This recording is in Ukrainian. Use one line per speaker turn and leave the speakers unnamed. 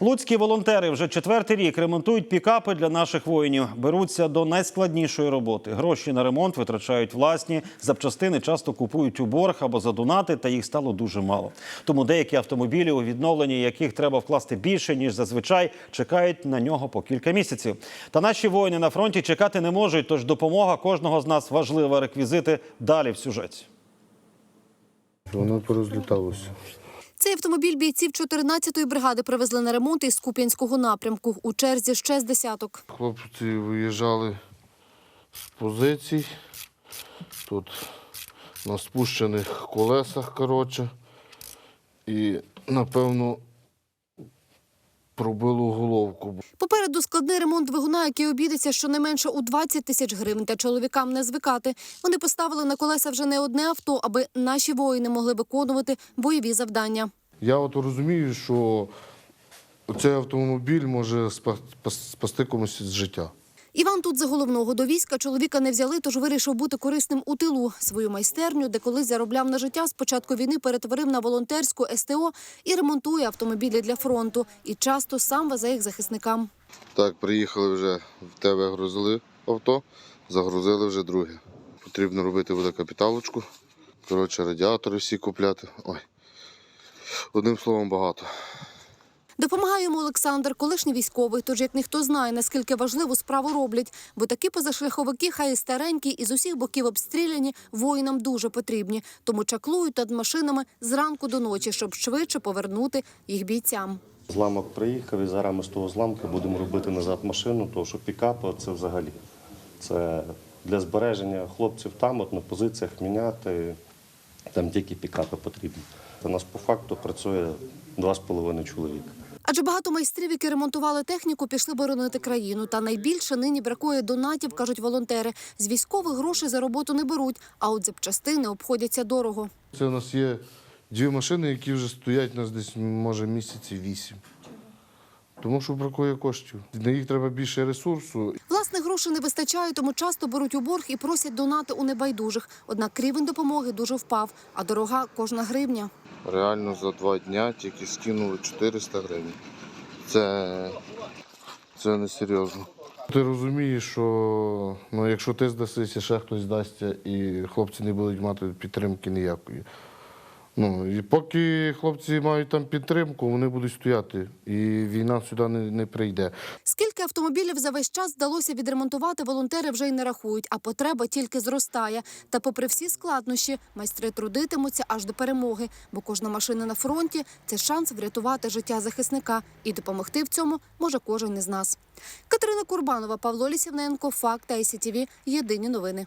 Луцькі волонтери вже четвертий рік ремонтують пікапи для наших воїнів. Беруться до найскладнішої роботи. Гроші на ремонт витрачають власні. Запчастини часто купують у борг або за донати, та їх стало дуже мало. Тому деякі автомобілі, у відновленні яких треба вкласти більше ніж зазвичай, чекають на нього по кілька місяців. Та наші воїни на фронті чекати не можуть. Тож допомога кожного з нас важлива. Реквізити далі в сюжеті.
Воно порозліталося.
Цей автомобіль бійців 14-ї бригади привезли на ремонт із Куп'янського напрямку. У черзі ще з десяток.
Хлопці виїжджали з позицій. Тут на спущених колесах, коротше. І, напевно, пробило головку.
Попереду складний ремонт двигуна, який обійдеться щонайменше у 20 тисяч гривень. Та чоловікам не звикати. Вони поставили на колеса вже не одне авто, аби наші воїни могли виконувати бойові завдання.
Я от розумію, що цей автомобіль може спа- спасти комусь з життя.
Іван тут за головного до війська чоловіка не взяли, тож вирішив бути корисним у тилу. Свою майстерню, де колись заробляв на життя, з початку війни перетворив на волонтерську СТО і ремонтує автомобілі для фронту. І часто сам везе їх захисникам.
Так, приїхали вже в тебе грузили авто, загрузили вже друге. Потрібно робити буде капіталочку. Коротше, радіатори всі купляти. Ой. Одним словом, багато.
Допомагає йому Олександр, колишній військовий. Тож як ніхто знає, наскільки важливу справу роблять, бо такі позашляховики, хай і старенькі, і з усіх боків обстріляні, воїнам дуже потрібні. Тому чаклують над машинами зранку до ночі, щоб швидше повернути їх бійцям.
Зламок приїхав і зараз ми з того зламка будемо робити назад машину, тому що пікап це взагалі це для збереження хлопців там, от на позиціях міняти, там тільки пікапи потрібні. У нас по факту працює два з половиною чоловіка.
Адже багато майстрів, які ремонтували техніку, пішли боронити країну. Та найбільше нині бракує донатів, кажуть волонтери. З військових грошей за роботу не беруть, а от запчастини обходяться дорого.
Це у нас є дві машини, які вже стоять у нас десь, може, місяці вісім. Тому що бракує коштів. На їх треба більше ресурсу.
Власних грошей не вистачає, тому часто беруть у борг і просять донати у небайдужих. Однак рівень допомоги дуже впав, а дорога кожна гривня.
Реально за два дня тільки скинули 400 гривень. Це, це несерйозно. Ти розумієш, що ну, якщо ти здасися, ще хтось здасться, і хлопці не будуть мати підтримки ніякої. Ну, і поки хлопці мають там підтримку, вони будуть стояти, і війна сюди не, не прийде.
Скільки автомобілів за весь час вдалося відремонтувати, волонтери вже й не рахують, а потреба тільки зростає. Та, попри всі складнощі, майстри трудитимуться аж до перемоги, бо кожна машина на фронті це шанс врятувати життя захисника, і допомогти в цьому може кожен із нас. Катерина Курбанова, Павло Лісівненко, Факт ICTV. Єдині новини.